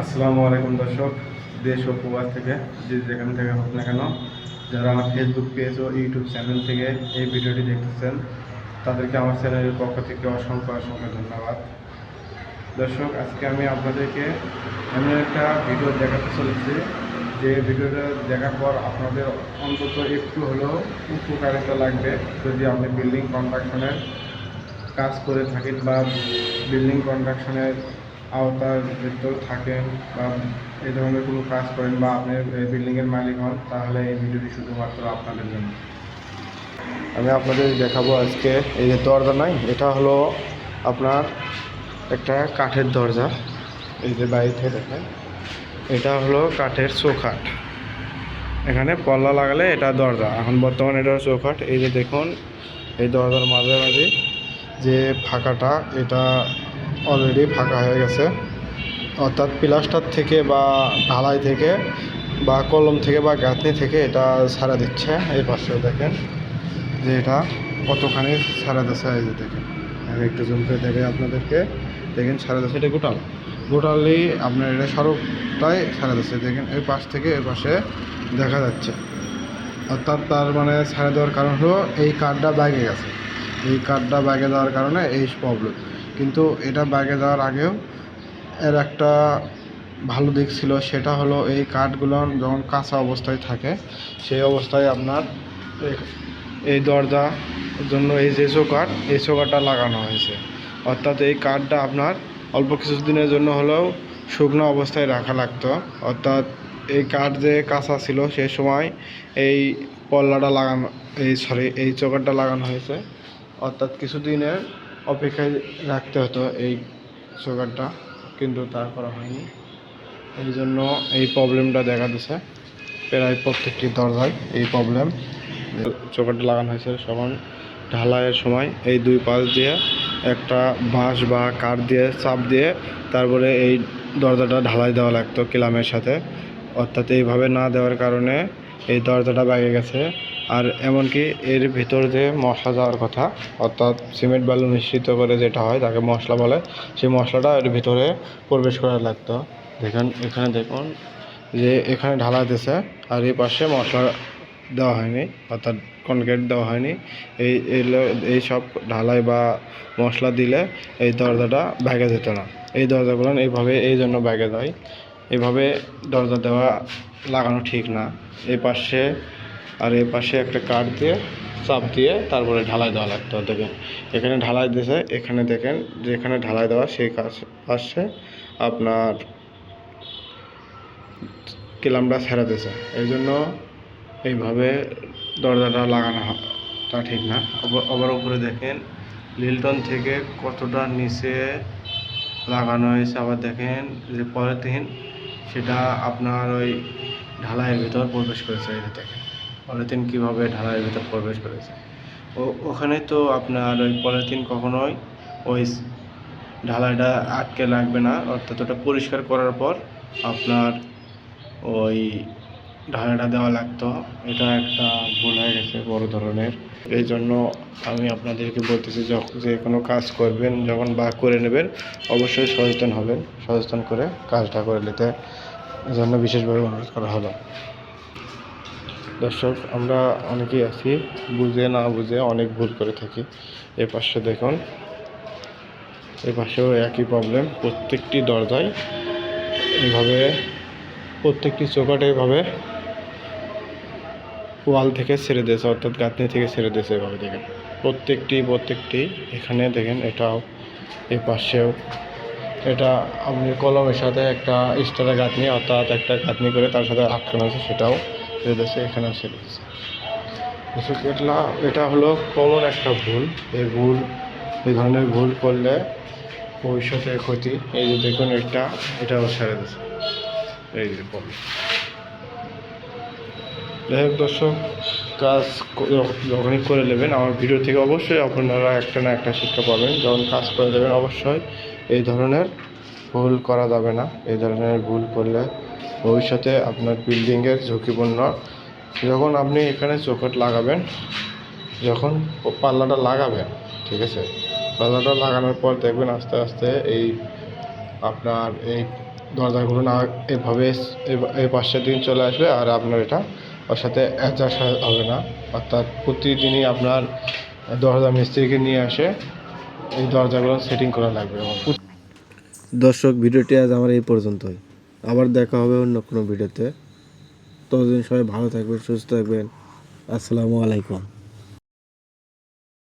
আসসালামু আলাইকুম দর্শক, দেশ ও প্রবাস থেকে, যে যেখান থেকে হোক না কেন, যারা আমার ফেসবুক পেজ ও ইউটিউব চ্যানেল থেকে এই ভিডিওটি দেখতেছেন, তাদেরকে আমার চ্যানেলের পক্ষ থেকে অসংখ্য অসংখ্য ধন্যবাদ। দর্শক, আজকে আমি আপনাদেরকে এমন একটা ভিডিও দেখাতে চলেছি, যে ভিডিওটা দেখার পর আপনাদের অন্তত একটু হলেও উপকারিতা লাগবে, যদি আপনি বিল্ডিং কনস্ট্রাকশনের কাজ করে থাকেন বা বিল্ডিং কনস্ট্রাকশনের আওতার ভিতর থাকেন বা এই ধরনের কোনো কাজ করেন বা আপনি বিল্ডিংয়ের মালিক হন, তাহলে এই ভিডিওটি শুধুমাত্র আপনাদের জন্য। আমি আপনাদের দেখাবো আজকে, এই যে দরজা নাই, এটা হলো আপনার একটা কাঠের দরজা। এই যে বাড়িতে দেখেন, এটা হলো কাঠের চৌখাট। এখানে পল্লা লাগালে এটা দরজা, এখন বর্তমানে এটা চৌখাট। এই যে দেখুন, এই দরজার মাঝে মাঝে যে ফাঁকাটা, এটা অলরেডি ফাঁকা হয়ে গেছে। অর্থাৎ প্লাস্টার থেকে বা ঢালাই থেকে বা কলম থেকে বা গাঁথনি থেকে এটা সারা দিচ্ছে। এই পাশে দেখেন যে এটা কতখানি সারা দেশে এই যে দেখেন। আমি একটু জুম করে দেখে আপনাদেরকে। দেখেন সারা দেশে এটা গোটাল? গোটালি আপনার এটা সড়কটাই সারা দেশে দেখেন এই পাশ থেকে এই পাশে দেখা যাচ্ছে। অর্থাৎ তার মানে সারা দেওয়ার কারণ হলো এই কার্ডটা ব্যাগে গেছে। এই কার্ডটা ব্যাগে দেওয়ার কারণে এই প্রবলেম কিন্তু এটা ব্যাগে যাওয়ার আগেও এর একটা ভালো দিক ছিল, সেটা হলো এই কাঠগুলো যখন কাঁচা অবস্থায় থাকে, সেই অবস্থায় আপনার এই- দরজা জন্য এই যে চৌকাঠ এই চৌকাঠটা লাগানো হয়েছে। অর্থাৎ এই কাঠটা আপনার অল্প কিছু দিনের জন্য হলেও শুকনো অবস্থায় রাখা লাগতো। অর্থাৎ এই কাঠ যে কাঁচা ছিল সেই সময় এই পল্লাটা লাগানো, এই সরি এই চৌকাঠটা লাগানো হয়েছে। অর্থাৎ কিছুদিনের অপেক্ষায় রাখতে হতো এই সুগারটা কিন্তু তা করা হয়নি। এই জন্য এই প্রবলেমটা দেখা দিছে। প্রায় প্রত্যেকটি দরজায় এই প্রবলেম। চোখটা লাগানো হয়েছে সমান ঢালাইয়ের সময়। এই দুই পাশ দিয়ে একটা বাঁশ বা কাঠ দিয়ে চাপ দিয়ে তারপরে এই দরজাটা ঢালাই দেওয়া লাগতো কিলামের সাথে। অর্থাৎ এইভাবে না দেওয়ার কারণে এই দরজাটা বেগে গেছে। আর এমনকি এর ভিতর যে মশলা যাওয়ার কথা, অর্থাৎ সিমেন্ট বালু মিশ্রিত করে যেটা হয়, তাকে মশলা বলে, সেই মশলাটা এর ভিতরে প্রবেশ করা লাগতো। দেখেন, এখানে দেখুন যে এখানে ঢালা দিয়েছে, আর এই পাশে মশলা দেওয়া হয়নি, অর্থাৎ কনক্রিট দেওয়া হয়নি। এই এই সব ঢালাই বা মশলা দিলে এই দরজাটা ব্যাগে যেত না। এই দরজাগুলো এইভাবে, এই জন্য ব্যাগে দেয় এভাবে দরজা দেওয়া লাগানো ঠিক না। এই পাশে আর এই পাশে একটা কাঠ দিয়ে, চাপ দিয়ে তারপরে ঢালাই দেওয়া লাগতো। দেখেন, এখানে ঢালাই দিয়েছে এখানে দেখেন, যেখানে ঢালাই দেওয়া সেই কাজ পাশে আপনার কিলামটা ছেড়ে দিয়েছে এই জন্য এইভাবে দরজাটা লাগানো তা ঠিক না। আবার- উপরে দেখেন, লিলটন থেকে কতটা নিচে লাগানো হয়েছে। আবার দেখেন যে পলিথিন, সেটা আপনার ওই ঢালাইয়ের ভিতর প্রবেশ করেছে। এই দেখেন। পলিথিন কীভাবে ঢালাইয়ের ভিতর প্রবেশ করেছে? ও, ওখানে তো আপনার ওই পলিথিন কখনোই ওই ঢালাইটা আটকে লাগবে না। অর্থাৎ ওটা পরিষ্কার করার পর আপনার ওই ঢালাইটা দেওয়া লাগতো। এটা একটা ভুল হয়ে গেছে, বড় ধরনের। এই জন্য আমি আপনাদেরকে বলতেছি যখন যে কোনো কাজ করবেন, যখন বা করে নেবেন, অবশ্যই সচেতন হবেন। সচেতন করে কাজটা করে নিতে। জন্য বিশেষভাবে অনুরোধ করা হলো। দর্শক, আমরা অনেকেই আছি, বুঝে না বুঝে অনেক ভুল করে থাকি। এ পাশে দেখুন, এ পাশেও একই প্রবলেম প্রত্যেকটি দরজায় এইভাবে প্রত্যেকটি চৌকাটে এভাবে ওয়াল থেকে ছেড়ে দিয়েছে, অর্থাৎ গাঁথনি থেকে ছেড়ে দিয়েছে এভাবে দেখেন। প্রত্যেকটি প্রত্যেকটি, এখানে দেখেন এটাও এই পাশেও। এটা আপনি কলমের সাথে একটা স্টারের গাঁথনি, অর্থাৎ একটা গাঁথনি করে তার সাথে আটকানো আছে, সেটাও। এখানেও ছেড়ে দিয়েছে দর্শক, এটা এটা হলো কমন একটা ভুল। এই ভুল এই ধরনের ভুল করলে ভবিষ্যতে ক্ষতি। এই যে দেখুন এটা এটাও ছেড়ে দিয়েছে এই যে প্রবলেম যাই হোক দর্শক কাজ যখনই করে নেবেন আমার ভিডিও থেকে অবশ্যই আপনারা একটা না একটা শিক্ষা পাবেন। যখন কাজ করে দেবেন অবশ্যই এই ধরনের ভুল করা যাবে না। এই ধরনের ভুল করলে ভবিষ্যতে আপনার বিল্ডিংয়ের ঝুঁকিপূর্ণ। যখন আপনি এখানে চৌকাট লাগাবেন, যখন পাল্লাটা লাগাবেন, ঠিক আছে? পাল্লাটা লাগানোর পর দেখবেন আস্তে আস্তে এই আপনার এই দরজাগুলো না এভাবে এই পাঁচটা দিন চলে আসবে আর আপনার এটা ওর সাথে অ্যাডজাস্ট হবে না। অর্থাৎ প্রতিদিনই আপনার দরজা মিস্ত্রিকে নিয়ে আসে, এই দরজাগুলো সেটিং করা লাগবে। দর্শক, ভিডিওটি আজ আমার এই পর্যন্তই। আবার দেখা হবে অন্য কোনো ভিডিওতে। ততদিন সবাই ভালো থাকবেন সুস্থ থাকবেন। আসসালামু আলাইকুম।